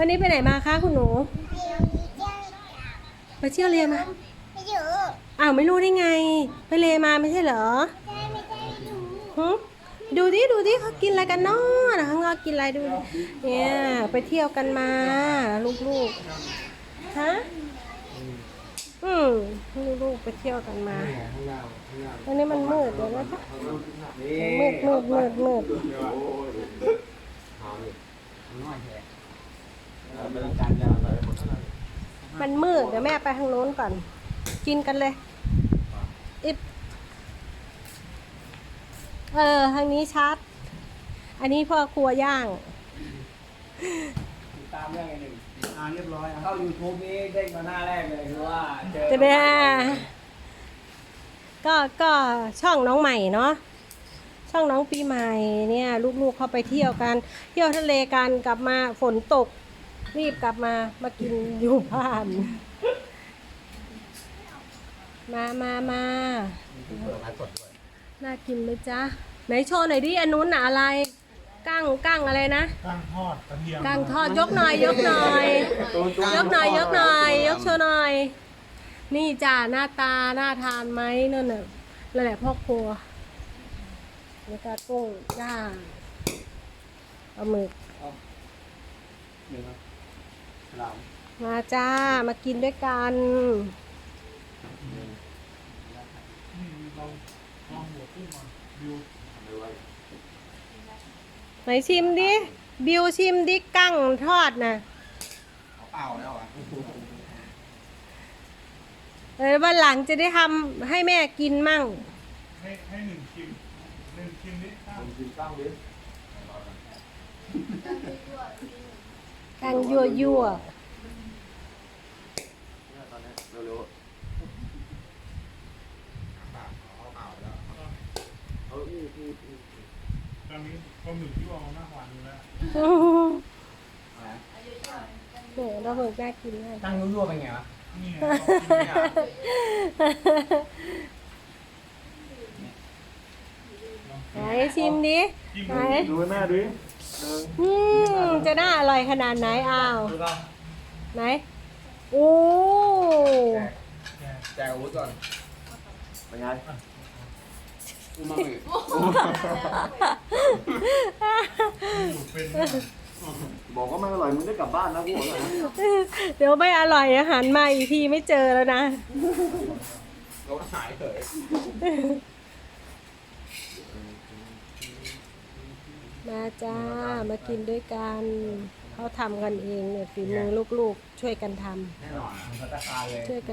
วันนี้ไปไหนมาคะคุณหนู ไปเที่ยวเลมาไม่อยู่อ้าวไม่รู้ได้ไง ไปเลมาไม่ใช่เหรอใช่ไม่ใช่หนูหึดูดิดูดิเขากินอะไรกันเนาะนะข้างนอกกินอะไรดูดิเนี่ยไปเที่ยวกันมา ลูกๆฮะอืมลูกๆไปเที่ยวกันมาข้างหน้าข้างหน้าวันนี้มันมืดเดี๋ยวนะคะนี่มืดมืดมืดมืด ม่ต้องการยาอะไรหมดเท่านั้นมันมืดเดี๋ยวแม่ไปทางโน้นก่อน กินกันเลยอิดเออทางนี้ชัด อันนี้พ่อครัวย่าง ติดตามเรื่องไอ้หนึ่งอ่าเรียบร้อยเข้า YouTube นี้เด้งมาหน้าแรกเลยคือว่าเจอจะเป็นก็ก็ช่องน้องใหม่เนาะช่องน้องปีใหม่เนี่ย ลูกๆเขาไปเที่ยวกัน เที่ยวทะเลกันกลับมาฝนตก รีบกลับมามากินอยู่บ้าน มามามาเปิดไลฟ์สดด้วยน่ากินไหมจ๊ะ ไหนโชว์หน่อยดิอันนู้นน่ะอะไร กั้งกั้งอะไรนะตั้งทอดกระเทียมกั้งทอดยกหน่อย ยกหน่อย ยกหน่อย ยกหน่อย ยกโชว์หน่อย นี่จ้าหน้าตาน่าทานไหมนั่นน่ะนั่นแหละพ่อครัวแล้วก็กุ้งย่างปลาหมึกหนึ่ง ครับลามมาจ้า มากินด้วยกันนี่ลองลองหัวกุ้งก่อนดูไหนชิมดิ บิวชิมดิกั้งทอดนะเปล่าแล้วอะเออวันหลังจะได้ทำให้แม่กินมั่ง ให้ให้หนึ่งชิมหนึ่งชิมนิดตั้งผมกินตั้งดิ กั้งยั่วยั่วเนี่ยตอนนี้เร็วๆปากเอาเปล่าแล้วเอาอีกอีกอีกตอนนี้ปลาหมึกยั่วเอาหน้าหวานอยู่แล้วเนี่ยเราเพิ่งน่ากินมากตั้งยั่วๆเป็นไงวะนี่ไงลองชิมเนี่ยไหนชิมดิชิมไหนดูให้แม่ดิหนึ่ง อืมจะน่าอร่อยขนาดไหนอ้าวดูก็ไหนโอ้แกแจกอาวุธก่อนเป็นไงอูมามิอยู่เป็นเนี่ยบอกว่าไม่อร่อยมึงได้กลับบ้านนะกูบอกเลยนะเดี๋ยวไม่อร่อยอาหารมาอีกทีไม่เจอแล้วนะ เราหายเถอะ มา จ้ามากินด้วยกันเขาทำกันเองเนี่ยฝีมือลูกๆ ช่วยกันทำแน่นอนมันพัตตาคารเลย ช่วยกัน